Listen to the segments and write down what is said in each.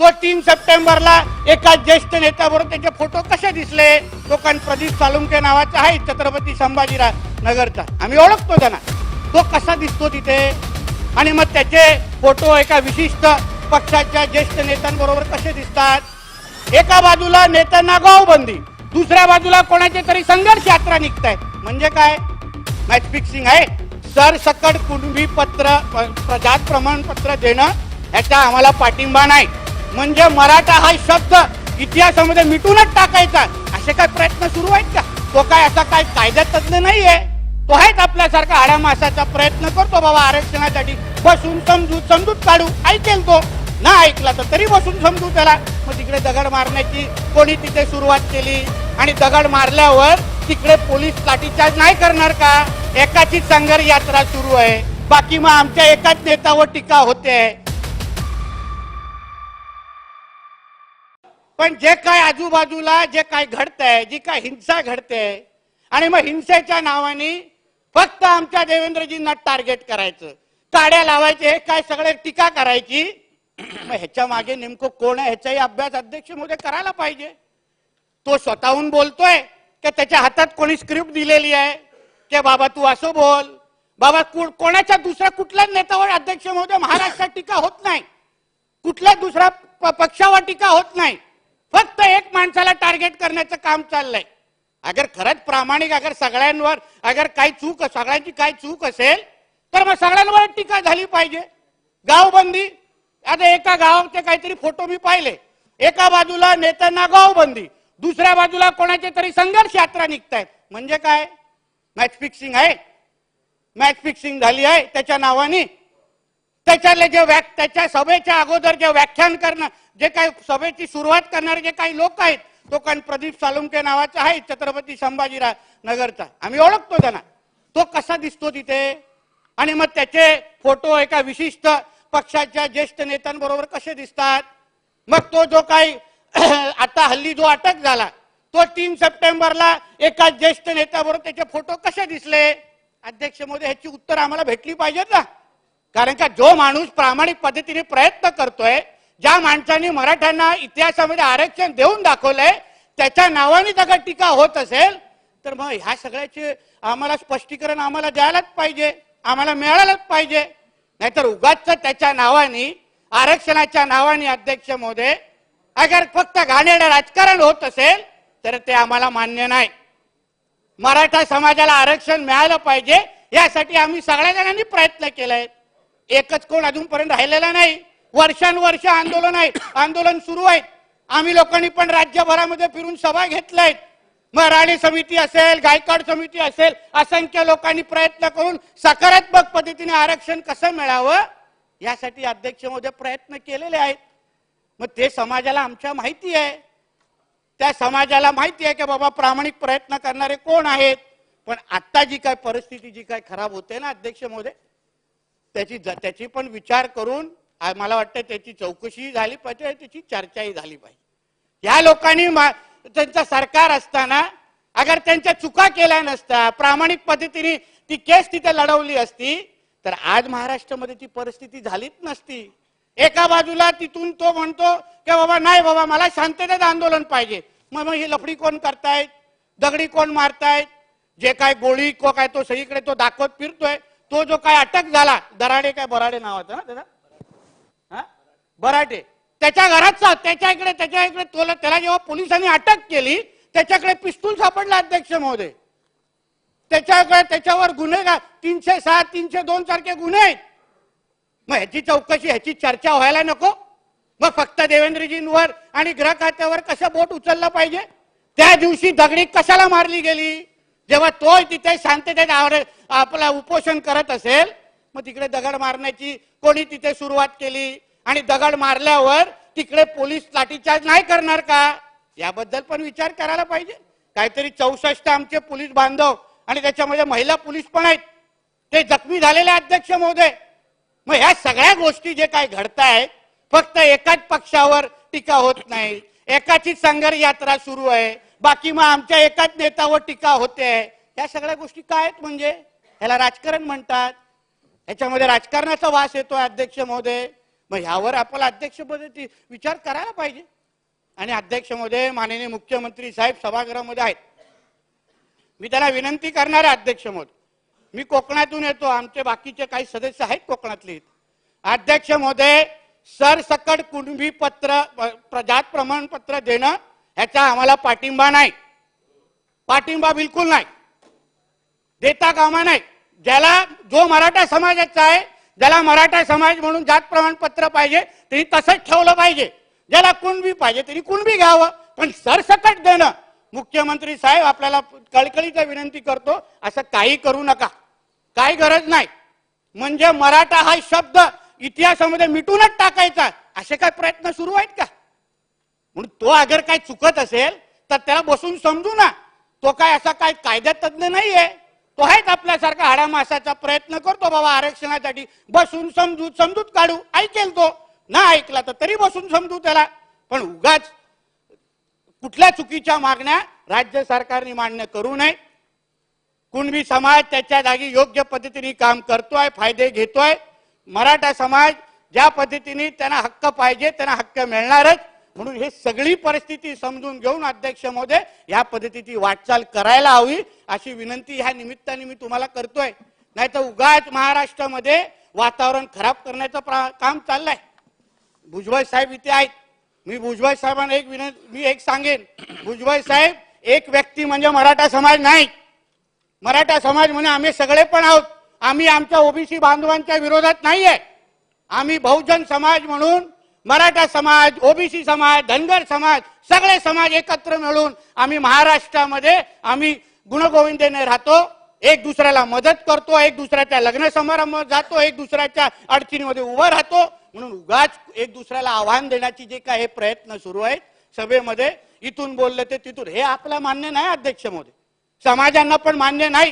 तो तीन सप्टेंबरला एका ज्येष्ठ नेत्याबरोबर त्याचे फोटो कसे दिसले? तो कारण प्रदीप सालुंके नावाचा आहे छत्रपती संभाजीराव नगरचा. आम्ही ओळखतो त्यांना. तो कसा दिसतो तिथे? आणि मग त्याचे फोटो एका विशिष्ट पक्षाच्या ज्येष्ठ नेत्यांबरोबर कसे दिसतात? एका बाजूला नेत्यांना गावबंदी दुसऱ्या बाजूला कोणाचे तरी संघर्ष यात्रा निघताय म्हणजे काय? मॅच फिक्सिंग आहे. सरसकट कुणबी पत्र प- जात प्रमाणपत्र देणं ह्याचा आम्हाला पाठिंबा नाही. म्हणजे मराठा हा शब्द इतिहासामध्ये मिटूनच टाकायचा. असे काय प्रयत्न सुरू आहेत का? तो काय असा काय कायद्यात तज्ञ नाहीये? तो आहेच आपल्यासारखा हाडामासाचा प्रयत्न करतो बाबा आरक्षणासाठी? बसून समजूत समजूत काढू. ऐकेल तो. ना ऐकला तर तरी बसून समजू त्याला. मग तिकडे दगड मारण्याची कोणी तिथे सुरुवात केली? आणि दगड मारल्यावर तिकडे पोलीस लाठीचार्ज नाही करणार का? एकाचीच संघर्ष यात्रा सुरू आहे. बाकी मग आमच्या एकाच नेत्यावर टीका होते. पण जे काय आजूबाजूला जे काय घडतंय जी काय हिंसा घडते आणि मग हिंसेच्या नावाने फक्त आमच्या देवेंद्रजींना टार्गेट करायचं. काड्या लावायचे हे काय सगळे टीका करायची? मग ह्याच्या मागे नेमकं कोण आहे? ह्याचाही अभ्यास अध्यक्षमध्ये करायला पाहिजे. तो स्वतःहून बोलतोय की त्याच्या हातात कोणी स्क्रिप्ट दिलेली आहे की बाबा तू असं बोल. बाबा कु- कोणाच्या दुसऱ्या कुठल्याच नेत्यावर अध्यक्ष महोदय महाराष्ट्रात टीका होत नाही? कुठल्या दुसऱ्या प- पक्षावर टीका होत नाही? फक्त एक माणसाला टार्गेट करण्याचं काम चाललंय. अगर खरंच प्रामाणिक अगर सगळ्यांवर अगर काही चूक सगळ्यांची काही चूक असेल तर मग सगळ्यांवर टीका झाली पाहिजे. गावबंदी आता एका गावाचे काहीतरी फोटो मी पाहिले. एका बाजूला नेत्यांना गावबंदी दुसऱ्या बाजूला कोणाचे तरी संघर्ष यात्रा निघतायत. म्हणजे काय? मॅच फिक्सिंग आहे. मॅच फिक्सिंग झाली आहे त्याच्या नावाने. त्याच्यातले जे व्या त्याच्या सभेच्या अगोदर जे व्याख्यान करणं जे काही सभेची सुरुवात करणारे जे काही लोक आहेत तो कारण प्रदीप सालुंके नावाचा आहे छत्रपती संभाजीराव नगरचा. आम्ही ओळखतो त्यांना. तो कसा दिसतो तिथे? आणि मग त्याचे फोटो एका विशिष्ट पक्षाच्या ज्येष्ठ नेत्यांबरोबर कसे दिसतात? मग तो जो काही आता हल्ली जो अटक झाला तो तीन सप्टेंबरला एका ज्येष्ठ नेत्याबरोबर त्याचे फोटो कसे दिसले? अध्यक्ष मोदी ह्याची उत्तर आम्हाला भेटली पाहिजेत ना. कारण का जो माणूस प्रामाणिक पद्धतीने प्रयत्न करतोय ज्या माणसांनी मराठ्यांना इतिहासामध्ये आरक्षण देऊन दाखवलंय त्याच्या नावाने जर टीका होत असेल तर मग ह्या सगळ्याचे आम्हाला स्पष्टीकरण आम्हाला द्यायलाच पाहिजे आम्हाला मिळायलाच पाहिजे. नाहीतर उगाच त्याच्या नावाने आरक्षणाच्या नावाने अध्यक्ष मोदे अगर फक्त घाणेरडं राजकारण होत असेल तर ते आम्हाला मान्य नाही. मराठा समाजाला आरक्षण मिळालं पाहिजे यासाठी आम्ही सगळ्या जणांनी प्रयत्न केलाय. एकच कोण अजूनपर्यंत राहिलेला नाही. वर्षानुवर्ष आंदोलन आहे. आंदोलन सुरू आहे. आम्ही लोकांनी पण राज्यभरामध्ये फिरून सभा घेतल्या. मराठी समिती असेल गायकवाड समिती असेल असंख्य लोकांनी प्रयत्न करून सकारात्मक पद्धतीने आरक्षण कसं मिळावं यासाठी अध्यक्षमध्ये प्रयत्न केलेले आहेत. मग ते समाजाला आमच्या माहिती आहे. त्या समाजाला माहिती आहे की बाबा प्रामाणिक प्रयत्न करणारे कोण आहेत. पण आता जी काय परिस्थिती जी काय खराब होते ना अध्यक्ष मोदय त्याची त्याची पण विचार करून मला वाटतं त्याची चौकशी झाली पाहिजे त्याची चर्चाही झाली पाहिजे. या लोकांनी त्यांचं सरकार असताना अगर त्यांच्या चुका केल्या नसत्या प्रामाणिक पद्धतीने ती केस तिथे लढवली असती तर आज महाराष्ट्रामध्ये ती परिस्थिती झालीच नसती. एका बाजूला तिथून तो म्हणतो की बाबा नाही बाबा मला शांततेत आंदोलन पाहिजे. मग मग ही लफडी कोण करतायत? दगडी कोण मारतायत? जे काय गोळी को काय तो सगळीकडे तो दाखवत फिरतोय. तो जो काय अटक झाला दराडे काय बराडे नावाचा ना त्याचा? बराटे. त्याच्या घरात त्याच्या इकडे त्याच्या इकडे तोला त्याला जेव्हा पोलिसांनी अटक केली त्याच्याकडे पिस्तूल सापडला अध्यक्ष महोदय. त्याच्याकडे त्याच्यावर गुन्हे का तीनशे सहा तीनशे दोन सारखे गुन्हे आहेत. मग ह्याची चौकशी ह्याची चर्चा व्हायला नको. मग फक्त देवेंद्रजींवर आणि ग्रह खात्यावर कसं बोट उचललं पाहिजे? त्या दिवशी दगडी कशाला मारली गेली? जेव्हा तो तिथे शांततेत आपला उपोषण करत असेल मग तिकडे दगड मारण्याची कोणी तिथे सुरुवात केली? आणि दगड मारल्यावर तिकडे पोलीस लाठीचार्ज नाही करणार का? याबद्दल पण विचार करायला पाहिजे. काहीतरी चौसष्ट आमचे पोलीस बांधव आणि त्याच्यामध्ये महिला पोलीस पण आहेत. ते जखमी झालेले अध्यक्ष महोदय मग ह्या सगळ्या गोष्टी जे काय घडतायत फक्त एकाच पक्षावर टीका होत नाही. एकाची संघर्ष यात्रा सुरू आहे. बाकी मग आमच्या एकाच नेत्यावर टीका होते. या सगळ्या गोष्टी काय आहेत म्हणजे? ह्याला राजकारण म्हणतात. ह्याच्यामध्ये राजकारणाचा वास येतोय अध्यक्ष महोदय मग ह्यावर आपण अध्यक्षपदी विचार करायला पाहिजे. आणि अध्यक्ष महोदय माननीय मुख्यमंत्री साहेब सभागृहामध्ये आहेत. मी त्याला विनंती करणार आहे अध्यक्ष महोदय मी कोकणातून येतो आमचे बाकीचे काही सदस्य आहेत कोकणातले. अध्यक्ष महोदय सरसकट कुणबी पत्र प्रजात जात प्रमाणपत्र देणं ह्याचा आम्हाला पाठिंबा नाही. पाठिंबा बिलकुल नाही. देता कामा नाही. ज्याला जो मराठा समाजाचा आहे ज्याला मराठा समाज म्हणून जात प्रमाणपत्र पाहिजे त्यांनी तसंच ठेवलं पाहिजे. ज्याला कुणबी पाहिजे त्यांनी कुणबी घ्यावं पण सरसकट देणं. मुख्यमंत्री साहेब आपल्याला कळकळीचा विनंती करतो असं काही करू नका. काही गरज नाही. म्हणजे मराठा हा शब्द इतिहासामध्ये मिटूनच टाकायचा. असे काय प्रयत्न सुरू आहेत का? म्हणून तो अगर काय चुकत असेल तर त्याला बसून समजू ना. तो काय असा काय कायदा तज्ज्ञ नाहीये. तो आहेच आपल्यासारखा हाडामासाचा प्रयत्न करतो बाबा आरक्षणासाठी. बसून समजूत समजूत काढू. ऐकेल तो. ना ऐकला तर तरी बसून समजू त्याला. पण उगाच कुठल्या चुकीच्या मागण्या राज्य सरकारने मान्य करू नये. कुणबी समाज त्याच्या जागी योग्य पद्धतीने काम करतोय फायदे घेतोय. मराठा समाज ज्या पद्धतीने त्यांना हक्क पाहिजे त्यांना हक्क मिळणारच. म्हणून हे सगळी परिस्थिती समजून घेऊन अध्यक्ष महोदय या पद्धतीची वाटचाल करायला हवी अशी विनंती ह्या निमित्ताने मी तुम्हाला करतोय. नाही तर उगाच महाराष्ट्रामध्ये वातावरण खराब करण्याचं प्रा- काम चाललंय. भुजबळ साहेब इथे आहेत. मी भुजबळ साहेबांना एक विनंती मी एक सांगेन. भुजबळ साहेब एक व्यक्ती म्हणजे मराठा समाज नाही. मराठा समाज म्हणजे आम्ही सगळे पण आहोत. आम्ही आमच्या ओबीसी बांधवांच्या विरोधात नाहीये. आम्ही बहुजन समाज म्हणून मराठा समाज ओबीसी समाज धनगर समाज सगळे समाज एकत्र मिळून आम्ही महाराष्ट्रामध्ये आम्ही गुणगोविंदेने राहतो. एक दुसऱ्याला मदत करतो एक दुसऱ्याच्या लग्न समारंभात जातो एक दुसऱ्याच्या अडचणीमध्ये उभं राहतो. म्हणून उगाच एक दुसऱ्याला आव्हान देण्याची जे काय हे प्रयत्न सुरू आहेत सभेमध्ये इथून बोलले ते तिथून. हे आपलं मान्य नाही अध्यक्ष मोदी. समाजांना पण मान्य नाही.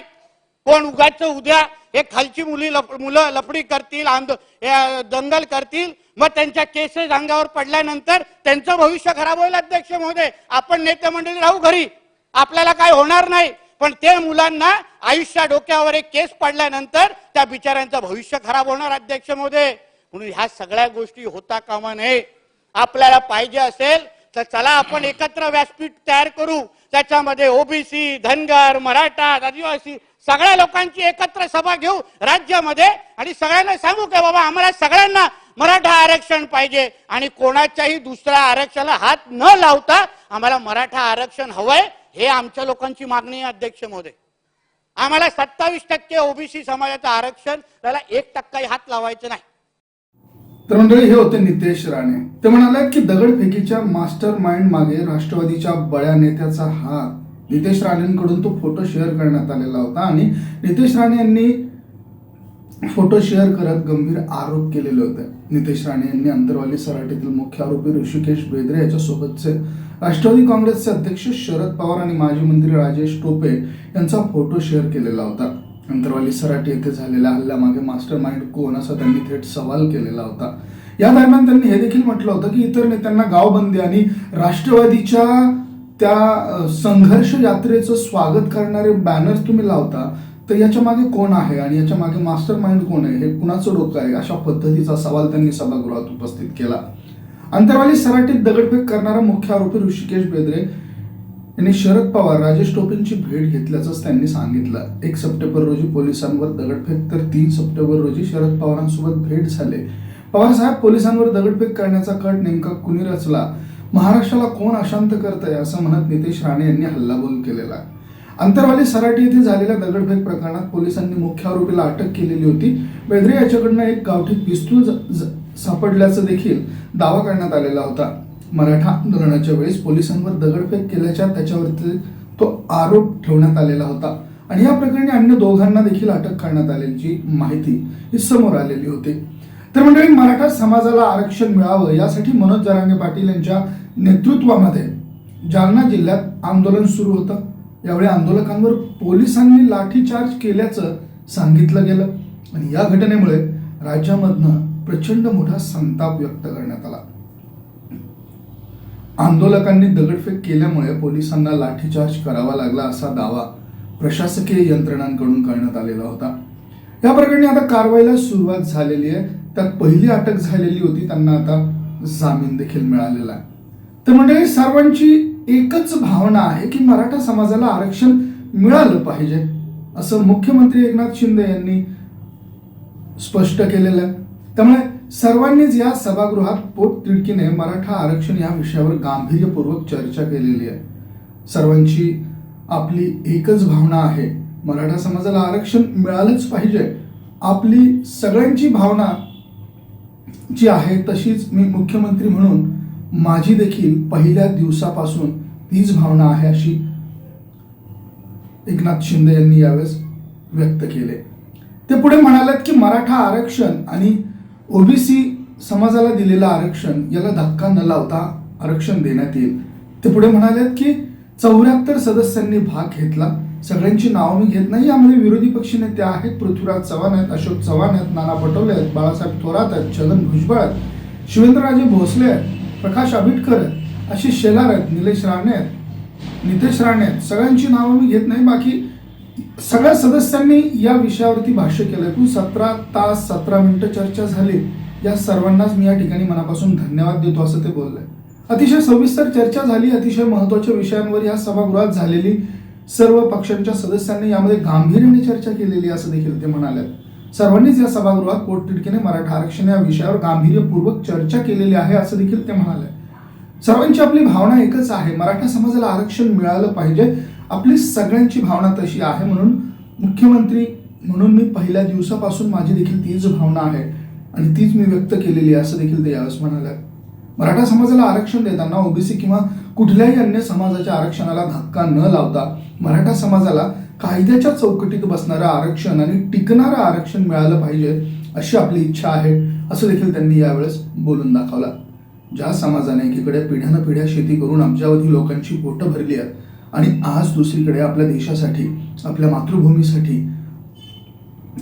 कोण उगाच उद्या हे खालची मुली लप, मुलं लफडी करतील आंदो दंगल करतील मग त्यांच्या केसेस अंगावर पडल्यानंतर त्यांचं भविष्य खराब होईल अध्यक्ष महोदय. आपण नेते मंडळी राहू घरी. आपल्याला काय होणार नाही. पण ते मुलांना आयुष्या डोक्यावर एक केस पडल्यानंतर त्या बिचाऱ्यांचं भविष्य खराब होणार अध्यक्ष महोदय. म्हणून ह्या सगळ्या गोष्टी होता कामा नये. आपल्याला पाहिजे असेल तर चला आपण एकत्र व्यासपीठ तयार करू. त्याच्यामध्ये ओबीसी धनगर मराठा आदिवासी सगळ्या लोकांची एकत्र सभा घेऊ राज्यामध्ये आणि सगळ्यांना सांगू का बाबा आम्हाला सगळ्यांना मराठा आरक्षण पाहिजे आणि कोणाच्याही दुसऱ्या आरक्षणाला हात न लावता आम्हाला मराठा आरक्षण हवंय हे आमच्या लोकांची मागणी आहे अध्यक्ष महोदय. आम्हाला सत्तावीस टक्के ओबीसी समाजाचं आरक्षण त्याला एक टक्काही हात लावायचं नाही. तर मंडळी हे होते नितेश राणे. ते म्हणाले की दगडफेकीच्या मास्टर माइंड मागे राष्ट्रवादीच्या बळ्या नेत्याचा हात. नितेश राणेंकडून तो फोटो शेअर करण्यात आलेला होता आणि नितेश राणे यांनी फोटो शेअर करत गंभीर आरोप केलेले होते. नितेश राणे यांनी अंतरवाली सराटीतील मुख्य आरोपी ऋषिकेश बेदरे याच्यासोबतचे राष्ट्रवादी काँग्रेसचे अध्यक्ष शरद पवार आणि माजी मंत्री राजेश टोपे यांचा फोटो शेअर केलेला होता. अंतरवाली सराटी येथे झालेल्या हल्ल्यामागे मास्टर माइंड कोण असा त्यांनी थेट सवाल केलेला होता. या दरम्यान त्यांनी हे देखील म्हटलं होतं की इतर नेत्यांना गावबंदी आणि राष्ट्रवादीच्या त्या संघर्ष यात्रेचं स्वागत करणारे बॅनर्स तुम्ही लावता तर याच्या मागे कोण आहे आणि याच्या मागे मास्टर माइंड कोण आहे हे कुणाचं डोकं आहे अशा पद्धतीचा सवाल त्यांनी सभागृहात उपस्थित केला. अंतरवाली सराटीत दगडफेक करणारा मुख्य आरोपी ऋषिकेश बेदरे यांनी शरद पवार राजेश टोपेंची भेट घेतल्याचंच त्यांनी सांगितलं. एक सप्टेंबर रोजी पोलिसांवर दगडफेक तर तीन सप्टेंबर रोजी शरद पवारांसोबत भेट झाले. पवार साहेब पोलिसांवर दगडफेक करण्याचा कट नेमका कुणी रचला? महाराष्ट्राला कोण अशांत करतंय असं म्हणत नितेश राणे यांनी हल्लाबोल केलेला. अंतरवाली सराटी येथे झालेल्या दगडफेक प्रकरणात पोलिसांनी मुख्य आरोपीला अटक केलेली होती. बेदरे याच्याकडनं एक गावठी पिस्तूल सापडल्याचं देखील दावा करण्यात आलेला होता. मराठा आंदोलनाच्या वेळेस पोलिसांवर दगडफेक केल्याच्या त्याच्यावरती तो आरोप ठेवण्यात आलेला होता. आणि या प्रकरणी अन्य दोघांना देखील अटक करण्यात आल्याची माहिती ही समोर आलेली होती. तर मंडळी मराठा समाजाला आरक्षण मिळावं यासाठी मनोज जरांगे पाटील यांच्या नेतृत्वामध्ये जालना जिल्ह्यात आंदोलन सुरू होतं. यावेळी आंदोलकांवर पोलिसांनी लाठीचार्ज केल्याचं सांगितलं गेलं. आणि या घटनेमुळे राज्यामधनं प्रचंड मोठा संताप व्यक्त करण्यात आला. आंदोलकांनी दगडफेक केल्यामुळे पोलिसांना लाठीचार्ज करावा लागला असा दावा प्रशासकीय यंत्रणांकडून करण्यात आलेला होता. या प्रकरणी आता कारवाईला सुरुवात झालेली आहे. त्यात पहिली अटक झालेली होती. त्यांना आता जामीन देखील मिळालेला आहे. तर म्हणजे सर्वांची एकच भावना आहे की मराठा समाजाला आरक्षण मिळालं पाहिजे असं मुख्यमंत्री एकनाथ शिंदे यांनी स्पष्ट केलेलं आहे. त्यामुळे सर्वांनीच या सभागृहात पोटतिडकीने मराठा आरक्षण या विषयावर गांभीर्यपूर्वक चर्चा केलेली आहे. सर्वांची आपली एकच भावना आहे. मराठा समाजाला आरक्षण मिळालंच पाहिजे. आपली सगळ्यांची भावना जी आहे तशीच मी मुख्यमंत्री म्हणून माझी देखील पहिल्या दिवसापासून तीच भावना आहे अशी एकनाथ शिंदे यांनी यावेळेस व्यक्त केले. ते पुढे म्हणालेत की मराठा आरक्षण आणि ओबीसी समाजाला दिलेलं आरक्षण याला धक्का न लावता आरक्षण देण्यात येईल. ते पुढे म्हणालेत की चौऱ्याहत्तर सदस्यांनी भाग घेतला. सगळ्यांची नावं मी घेत नाही. यामध्ये विरोधी पक्षनेते आहेत पृथ्वीराज चव्हाण आहेत अशोक चव्हाण आहेत नाना पटोले आहेत बाळासाहेब थोरात आहेत छगन भुजबळ आहेत शिवेंद्रराजे भोसले आहेत प्रकाश आबिटकर आहेत आशिष शेलार आहेत निलेश राणे आहेत नितेश राणे आहेत. सगळ्यांची नावं मी घेत नाही. बाकी सगळ्या सदस्यांनी या विषयावरती भाष्य केलं एकूण सतरा तास सतरा मिनिटं चर्चा झाली. या सर्वांनाच मी या ठिकाणी मनापासून धन्यवाद देतो असं ते बोलले अतिशय सविस्तर चर्चा झाली अतिशय महत्त्वाच्या विषयांवर या सभागृहात झालेली सर्व पक्षांच्या सदस्यांनी यामध्ये गांभीर्याने चर्चा केलेली असं देखील ते म्हणाले सर्वांनीच या सभागृहात पोटतिडकीने मराठा आरक्षण या विषयावर गांभीर्यपूर्वक चर्चा केलेली आहे असं देखील ते म्हणाले सर्वांची आपली भावना एकच आहे मराठा समाजाला आरक्षण मिळालं पाहिजे आपली सगळ्यांची भावना तशी आहे म्हणून मुख्यमंत्री म्हणून मी पहिल्या दिवसापासून माझी देखील तीच भावना आहे. आणि तीच मी व्यक्त केलेली आहे असं देखील ते यावेळेस म्हणाल्या मराठा समाजाला आरक्षण देताना ओबीसी किंवा कुठल्याही अन्य समाजाच्या आरक्षणाला धक्का न लावता मराठा समाजाला कायद्याच्या चौकटीत बसणारं आरक्षण आणि टिकणारं आरक्षण मिळालं पाहिजे अशी आपली इच्छा आहे असं देखील त्यांनी यावेळेस बोलून दाखवलं. ज्या समाजाने एकीकडे पिढ्यानं पिढ्या शेती करून अब्जावधी लोकांची पोटं भरली आहेत आणि आज दुसरीकडे आपल्या देशासाठी आपल्या मातृभूमीसाठी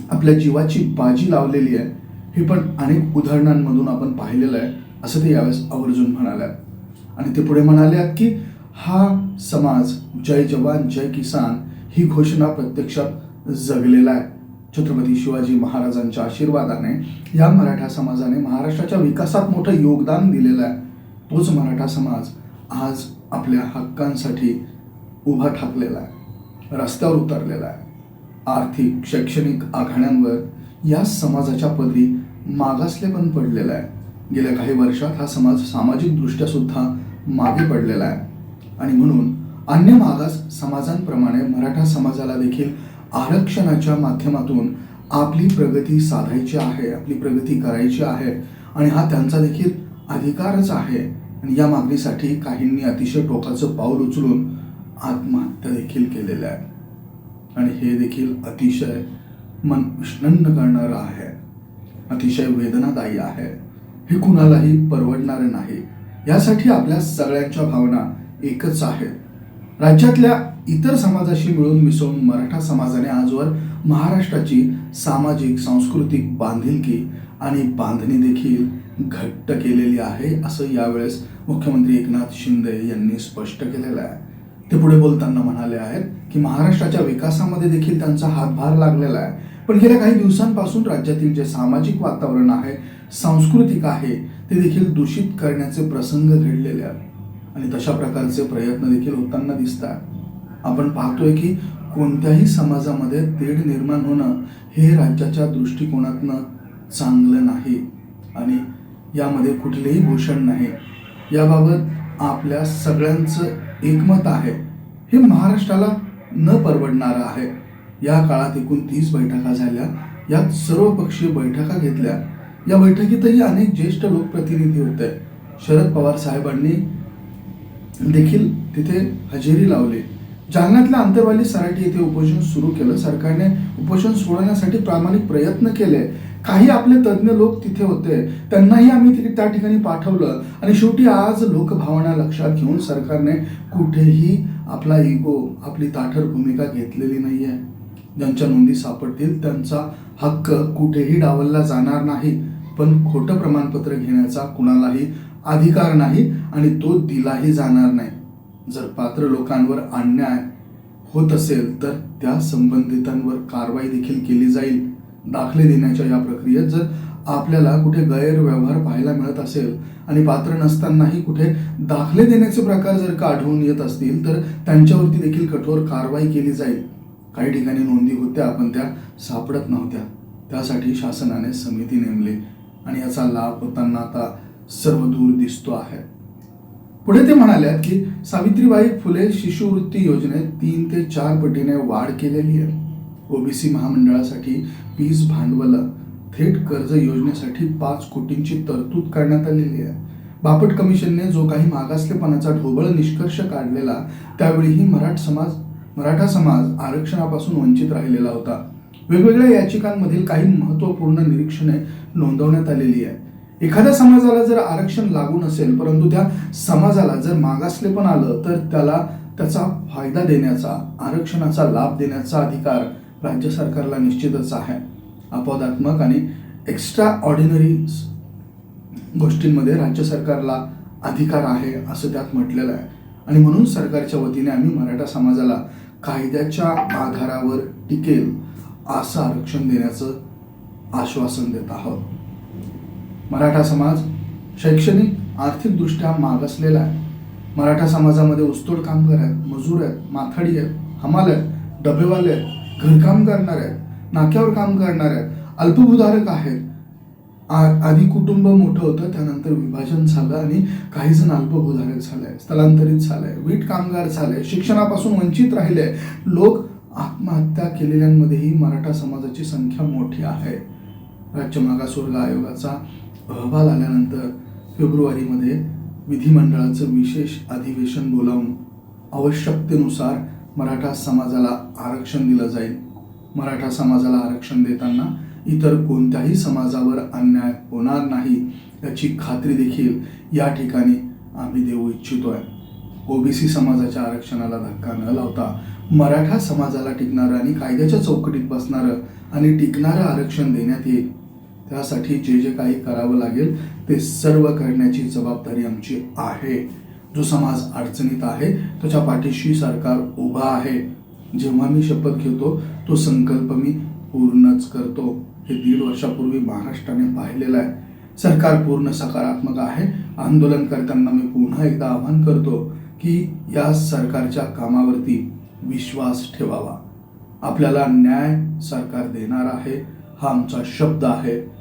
आपल्या जीवाची बाजी लावलेली आहे. हे पण अनेक उदाहरणांमधून आपण पाहिलेलं आहे असं ते यावेळेस आवर्जून म्हणाल्या. आणि ते पुढे म्हणाले की हा समाज जय जवान जय किसान ही घोषणा प्रत्यक्षात जगलेला आहे. छत्रपती शिवाजी महाराजांच्या आशीर्वादाने या मराठा समाजाने महाराष्ट्राच्या विकासात मोठं योगदान दिलेलं आहे. तोच मराठा समाज आज आपल्या हक्कांसाठी उभा ठाकलेला आहे. रस्त्यावर उतरलेला आहे. आर्थिक शैक्षणिक आघाड्यांवर या समाजाच्या पदरी मागासले पण पडलेला आहे. गेल्या काही वर्षात हा समाज सामाजिकदृष्ट्या सुद्धा मागे पडलेला आहे. आणि म्हणून अन्य मागास समाजांप्रमाणे मराठा समाजाला देखील आरक्षणाच्या माध्यमातून आपली प्रगती साधायची आहे आपली प्रगती करायची आहे. आणि हा त्यांचा देखील अधिकारच आहे. आणि या मागणीसाठी काहींनी अतिशय टोकाचं पाऊल उचलून आत्महत्या देखील केलेल्या आहे आणि हे देखील अतिशय मन विष्णन्न करणारं आहे. अतिशय वेदनादायी आहे. हे कुणालाही परवडणारं नाही. यासाठी आपल्या सगळ्यांच्या भावना एकच आहेत. राज्यातल्या इतर समाजाशी मिळून मिसळून मराठा समाजाने आजवर महाराष्ट्राची सामाजिक सांस्कृतिक बांधिलकी आणि बांधणी देखील घट्ट केलेली आहे असं यावेळेस मुख्यमंत्री एकनाथ शिंदे यांनी स्पष्ट केलेलं आहे. ते पुढे बोलताना म्हणाले आहेत की महाराष्ट्राच्या विकासामध्ये देखील त्यांचा हातभार लागलेला आहे. पण गेल्या काही दिवसांपासून राज्यातील जे सामाजिक वातावरण आहे सांस्कृतिक आहे ते देखील दूषित करण्याचे प्रसंग घडलेले आहेत. आणि तशा प्रकारचे प्रयत्न देखील होताना दिसतात आपण पाहतोय की कोणत्याही समाजामध्ये तेढ निर्माण होणं हे राज्याच्या दृष्टिकोनातनं चांगलं नाही. आणि यामध्ये कुठलेही भूषण नाही. याबाबत आपल्या सगळ्यांचं एकमत आहे. हे महाराष्ट्राला न परवडणारं आहे. या काळात एकूण तीस बैठका झाल्या. यात सर्वपक्षीय बैठका घेतल्या. या बैठकीतही अनेक ज्येष्ठ लोकप्रतिनिधी होते. शरद पवार साहेबांनी देखील तिथे हजेरी लावली. जालन्यातल्या आंतरवाली सराठी येथे उपोषण सुरू केलं. सरकारने उपोषण सोडवण्यासाठी प्रामाणिक प्रयत्न केले. काही आपले तज्ज्ञ लोक तिथे होते. त्यांनाही आम्ही तिथे त्या ठिकाणी पाठवलं. आणि शेवटी आज लोकभावना लक्षात घेऊन सरकारने कुठेही आपला इगो आपली ताठर भूमिका घेतलेली नाही आहे ज्यांच्या नोंदी सापडतील त्यांचा हक्क कुठेही डावलला जाणार नाही. पण खोटं प्रमाणपत्र घेण्याचा कुणालाही अधिकार नाही आणि तो दिलाही जाणार नाही. जर पात्र लोकांवर अन्याय होत असेल तर त्या संबंधितांवर कारवाई देखील केली जाईल. दाखले देण्याच्या या प्रक्रियेत जर आपल्याला कुठे गैरव्यवहार पाहायला मिळत असेल आणि पात्र नसतानाही कुठे दाखले देण्याचे प्रकार जर का आढळून येत असतील तर त्यांच्यावरती देखील कठोर कारवाई केली जाईल. काही ठिकाणी नोंदी होत्या पण त्या सापडत नव्हत्या. त्यासाठी शासनाने समिती नेमली आणि याचा लाभ होताना आता सर्व दूर दिसतो आहे. पुढे ते म्हणाले की सावित्रीबाई फुले शिष्यवृत्ती योजनेत तीन ते चार पटीने वाढ केलेली आहे. ओबीसी महामंडळासाठी वीज भांडवल थेट कर्ज योजनेसाठी पाच कोटींची तरतूद करण्यात आलेली आहे. बापट कमिशनने जो काही मागासलेपणाचा ढोबळ निष्कर्ष काढलेला त्यावेळीही मराठ समाज मराठा समाज आरक्षणापासून वंचित राहिलेला होता. वेगवेगळ्या याचिकांमधील काही महत्त्वपूर्ण निरीक्षणे नोंदवण्यात आलेली आहे एखाद्या समाजाला जर आरक्षण लागू नसेल परंतु त्या समाजाला जर मागासले पण आलं तर त्याला त्याचा फायदा देण्याचा आरक्षणाचा लाभ देण्याचा अधिकार राज्य सरकारला निश्चितच आहे. अपवादात्मक आणि एक्स्ट्रा ऑर्डिनरी गोष्टींमध्ये राज्य सरकारला अधिकार आहे असं त्यात म्हटलेलं आहे. आणि म्हणून सरकारच्या वतीने आम्ही मराठा समाजाला कायद्याच्या आधारावर टिकेल असं आरक्षण देण्याचं आश्वासन देत आहोत. मराठा समाज शैक्षणिक आर्थिकदृष्ट्या मागासलेला आहे. मराठा समाजामध्ये उस्तोड कामगार आहेत मजूर आहेत माथाडी आहेत हमाल आहेत डबेवाले आहेत घरकाम करणारे आहेत नाक्यावर काम करणारे आहेत अल्पभूधारक आहेत. आ- आधी कुटुंब मोठं होतं त्यानंतर विभाजन झालं आणि काही जण अल्पभूधारक झाले स्थलांतरित झाले वीट कामगार झाले शिक्षणापासून वंचित राहिले लोक आत्महत्या केलेल्यांमध्येही मराठा समाजाची संख्या मोठी आहे. राज्य मागासवर्ग आयोगाचा अहवाल आल्यानंतर फेब्रुवारीमध्ये विधिमंडळाचं विशेष अधिवेशन बोलावून आवश्यकतेनुसार मराठा समाजाला आरक्षण दिलं जाईल. मराठा समाजाला आरक्षण देताना इतर कोणत्याही समाजावर अन्याय होणार नाही याची खात्री देखील या ठिकाणी आम्ही देऊ इच्छितोय. ओबीसी समाजाच्या आरक्षणाला धक्का न लावता मराठा समाजाला टिकणारं आणि कायद्याच्या चौकटीत बसणारं आणि टिकणारं आरक्षण देण्यात येईल. त्यासाठी जे जे काही करावं लागेल ते सर्व करण्याची जबाबदारी आमची आहे. जो समाज अडचणीत आहे त्याच्या पाठीशी सरकार उभा आहे. जेव्हा मी शपथ घेतो तो संकल्प मी पूर्णच करतो. हे दीड वर्षापूर्वी महाराष्ट्राने पाहिलेलं आहे. सरकार पूर्ण सकारात्मक आहे. आंदोलन करताना मी पुन्हा एकदा आवाहन करतो की या सरकारच्या कामावरती विश्वास ठेवावा. आपल्याला न्याय सरकार देणार आहे हा आमचा शब्द आहे.